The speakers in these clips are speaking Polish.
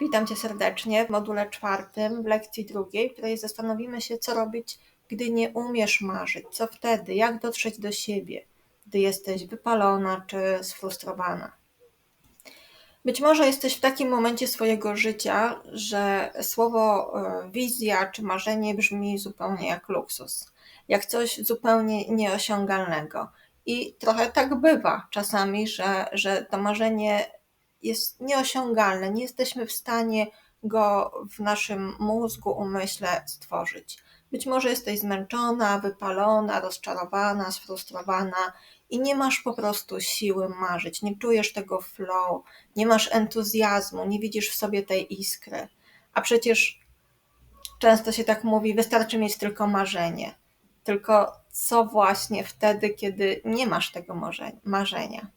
Witam Cię serdecznie w module czwartym, w lekcji drugiej, w której zastanowimy się, co robić, gdy nie umiesz marzyć. Co wtedy? Jak dotrzeć do siebie, gdy jesteś wypalona czy sfrustrowana? Być może jesteś w takim momencie swojego życia, że słowo e, wizja czy marzenie brzmi zupełnie jak luksus, jak coś zupełnie nieosiągalnego. I trochę tak bywa czasami, że, że to marzenie jest nieosiągalne, nie jesteśmy w stanie go w naszym mózgu, umyśle stworzyć. Być może jesteś zmęczona, wypalona, rozczarowana, sfrustrowana i nie masz po prostu siły marzyć, nie czujesz tego flow, nie masz entuzjazmu, nie widzisz w sobie tej iskry. A przecież często się tak mówi, wystarczy mieć tylko marzenie. Tylko co właśnie wtedy, kiedy nie masz tego marzenia?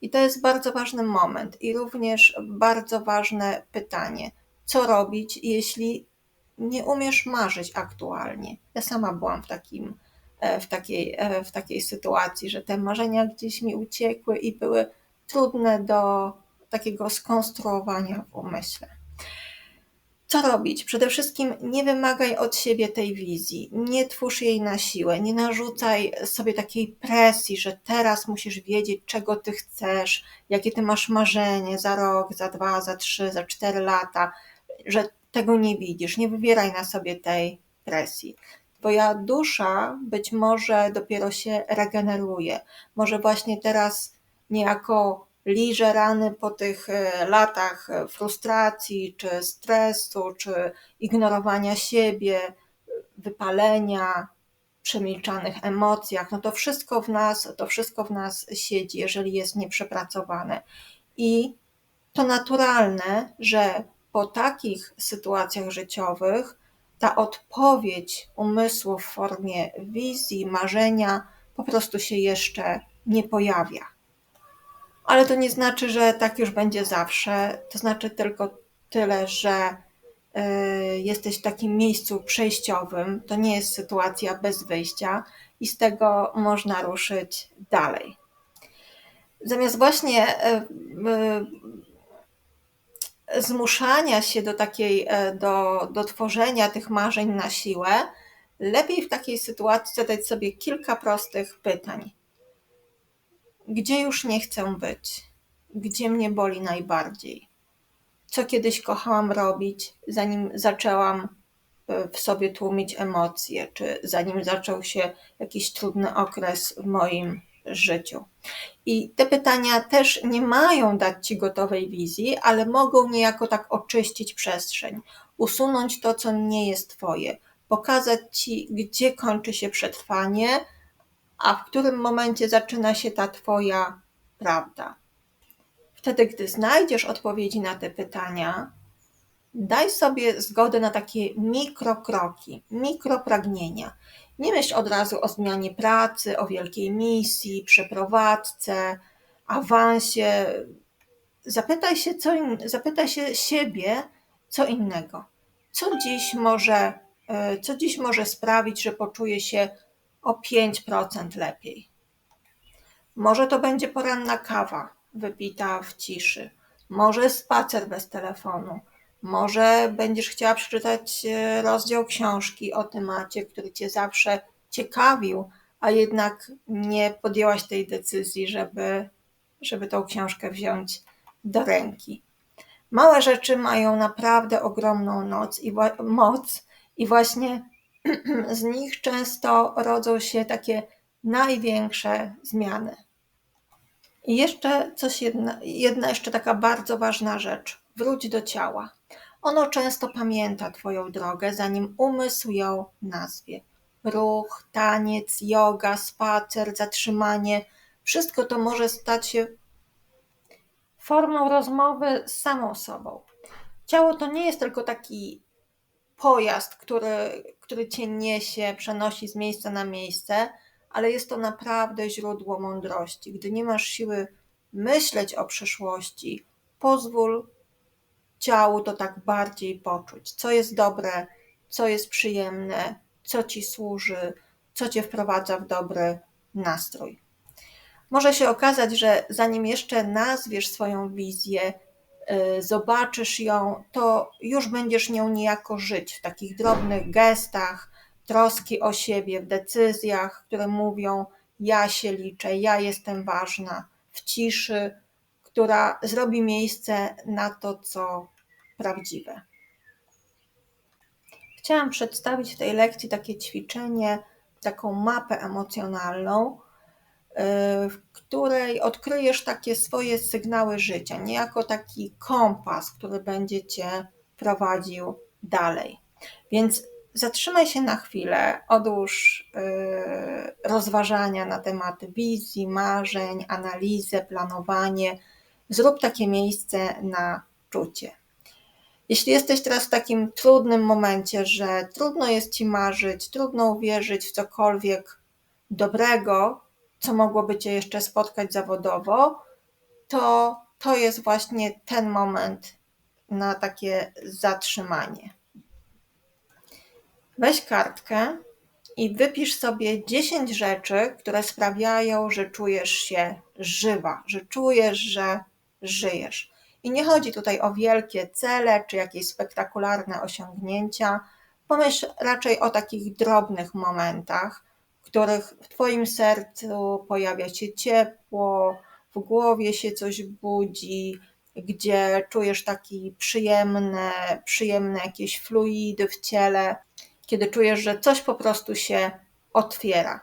I to jest bardzo ważny moment i również bardzo ważne pytanie, co robić, jeśli nie umiesz marzyć aktualnie. Ja sama byłam w, takim, e, w, takiej, e, w takiej sytuacji, że te marzenia gdzieś mi uciekły i były trudne do takiego skonstruowania w umyśle. Co robić? Przede wszystkim nie wymagaj od siebie tej wizji, nie twórz jej na siłę, nie narzucaj sobie takiej presji, że teraz musisz wiedzieć, czego ty chcesz, jakie ty masz marzenie za rok, za dwa, za trzy, za cztery lata, że tego nie widzisz. Nie wywieraj na sobie tej presji. Twoja dusza być może dopiero się regeneruje. Może właśnie teraz niejako liże rany po tych e, latach e, frustracji, czy stresu, czy ignorowania siebie, wypalenia, przemilczanych emocjach, no to wszystko w nas, to wszystko w nas siedzi, jeżeli jest nieprzepracowane. I to naturalne, że po takich sytuacjach życiowych ta odpowiedź umysłu w formie wizji, marzenia po prostu się jeszcze nie pojawia ale to nie znaczy, że tak już będzie zawsze. To znaczy tylko tyle, że y, jesteś w takim miejscu przejściowym. To nie jest sytuacja bez wyjścia i z tego można ruszyć dalej. Zamiast właśnie y, y, zmuszania się do takiej, do, do tworzenia tych marzeń na siłę, lepiej w takiej sytuacji zadać sobie kilka prostych pytań gdzie już nie chcę być? Gdzie mnie boli najbardziej? Co kiedyś kochałam robić, zanim zaczęłam e, w sobie tłumić emocje, czy zanim zaczął się jakiś trudny okres w moim życiu. I te pytania też nie mają dać ci gotowej wizji, ale mogą niejako tak oczyścić przestrzeń, usunąć to, co nie jest twoje, pokazać ci, gdzie kończy się przetrwanie, a w którym momencie zaczyna się ta Twoja prawda. Wtedy, gdy znajdziesz odpowiedzi na te pytania, daj sobie zgodę na takie mikrokroki, mikropragnienia. Nie myśl od razu o zmianie pracy, o wielkiej misji, przeprowadzce, awansie. Zapytaj się, co in, zapytaj się siebie, co innego. Co dziś może, e, co dziś może sprawić, że poczuję się o 5% lepiej. Może to będzie poranna kawa wypita w ciszy, może spacer bez telefonu, może będziesz chciała przeczytać e, rozdział książki o temacie, który cię zawsze ciekawił, a jednak nie podjęłaś tej decyzji, żeby, żeby tą książkę wziąć do ręki. Małe rzeczy mają naprawdę ogromną noc i moc i właśnie z nich często rodzą się takie największe zmiany. I jeszcze coś jedna, jedna jeszcze taka bardzo ważna rzecz. Wróć do ciała. Ono często pamięta Twoją drogę, zanim umysł ją nazwie. Ruch, taniec, yoga, spacer, zatrzymanie wszystko to może stać się formą rozmowy z samą sobą. Ciało to nie jest tylko taki pojazd, który, który cię niesie, przenosi z miejsca na miejsce, ale jest to naprawdę źródło mądrości. Gdy nie masz siły myśleć o przyszłości, pozwól ciału to tak bardziej poczuć, co jest dobre, co jest przyjemne, co ci służy, co cię wprowadza w dobry nastrój. Może się okazać, że zanim jeszcze nazwiesz swoją wizję, zobaczysz ją, to już będziesz nią niejako żyć w takich drobnych gestach, troski o siebie, w decyzjach, które mówią: Ja się liczę, ja jestem ważna, w ciszy, która zrobi miejsce na to, co prawdziwe. Chciałam przedstawić w tej lekcji takie ćwiczenie, taką mapę emocjonalną, w której odkryjesz takie swoje sygnały życia, niejako taki kompas, który będzie cię prowadził dalej. Więc zatrzymaj się na chwilę, odłóż yy, rozważania na temat wizji, marzeń, analizę, planowanie. Zrób takie miejsce na czucie. Jeśli jesteś teraz w takim trudnym momencie, że trudno jest ci marzyć, trudno uwierzyć w cokolwiek dobrego, co mogłoby Cię jeszcze spotkać zawodowo, to to jest właśnie ten moment na takie zatrzymanie. Weź kartkę i wypisz sobie 10 rzeczy, które sprawiają, że czujesz się żywa, że czujesz, że żyjesz. I nie chodzi tutaj o wielkie cele czy jakieś spektakularne osiągnięcia. Pomyśl raczej o takich drobnych momentach, których w Twoim sercu pojawia się ciepło, w głowie się coś budzi, gdzie czujesz taki przyjemne, przyjemne jakieś fluidy w ciele, kiedy czujesz, że coś po prostu się otwiera.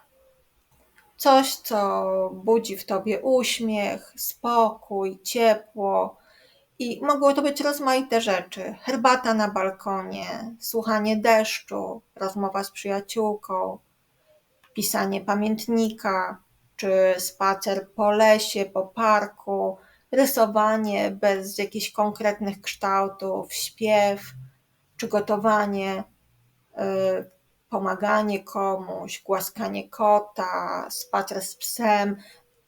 Coś, co budzi w tobie uśmiech, spokój, ciepło. I mogły to być rozmaite rzeczy: herbata na balkonie, słuchanie deszczu, rozmowa z przyjaciółką, pisanie pamiętnika, czy spacer po lesie, po parku, rysowanie bez jakichś konkretnych kształtów, śpiew, czy gotowanie, y, pomaganie komuś, głaskanie kota, spacer z psem,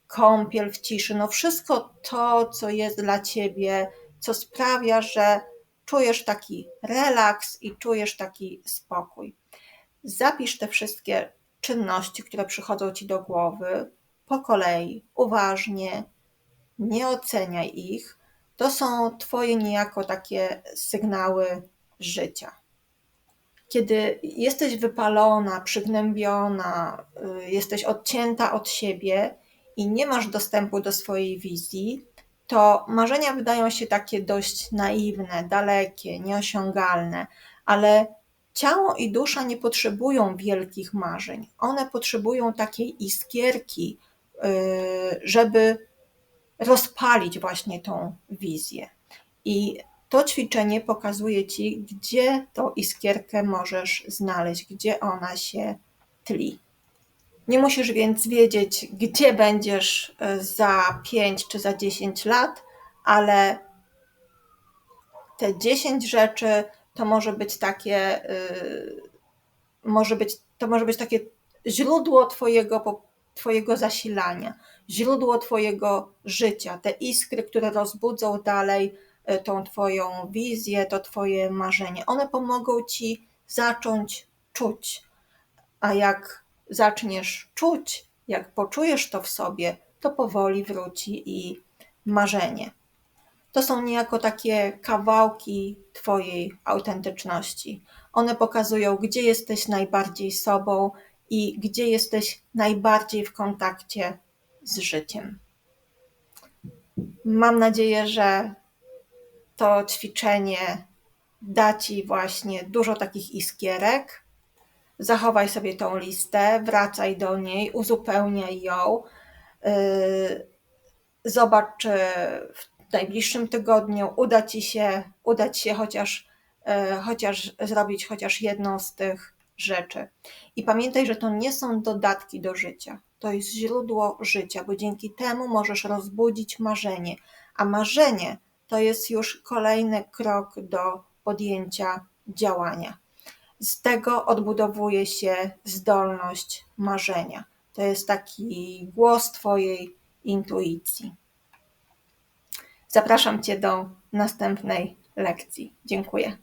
kąpiel w ciszy, no wszystko to, co jest dla ciebie, co sprawia, że czujesz taki relaks i czujesz taki spokój. Zapisz te wszystkie czynności, które przychodzą ci do głowy, po kolei, uważnie, nie oceniaj ich. To są Twoje niejako takie sygnały życia. Kiedy jesteś wypalona, przygnębiona, y, jesteś odcięta od siebie i nie masz dostępu do swojej wizji, to marzenia wydają się takie dość naiwne, dalekie, nieosiągalne, ale Ciało i dusza nie potrzebują wielkich marzeń. One potrzebują takiej iskierki, y, żeby rozpalić właśnie tą wizję. I to ćwiczenie pokazuje ci, gdzie tą iskierkę możesz znaleźć, gdzie ona się tli. Nie musisz więc wiedzieć, gdzie będziesz y, za 5 czy za 10 lat, ale te 10 rzeczy to może być takie, y, może być, to może być takie źródło twojego, twojego zasilania, źródło twojego życia, te iskry, które rozbudzą dalej y, tą twoją wizję, to twoje marzenie. One pomogą ci zacząć czuć. A jak zaczniesz czuć, jak poczujesz to w sobie, to powoli wróci i marzenie to są niejako takie kawałki Twojej autentyczności. One pokazują, gdzie jesteś najbardziej sobą i gdzie jesteś najbardziej w kontakcie z życiem. Mam nadzieję, że to ćwiczenie da Ci właśnie dużo takich iskierek. Zachowaj sobie tą listę, wracaj do niej, uzupełniaj ją. Yy, zobacz, czy w w najbliższym tygodniu uda Ci się, uda Ci się chociaż, e, chociaż zrobić chociaż jedną z tych rzeczy. I pamiętaj, że to nie są dodatki do życia. To jest źródło życia, bo dzięki temu możesz rozbudzić marzenie, a marzenie to jest już kolejny krok do podjęcia działania. Z tego odbudowuje się zdolność marzenia. To jest taki głos Twojej intuicji. Zapraszam Cię do następnej lekcji. Dziękuję.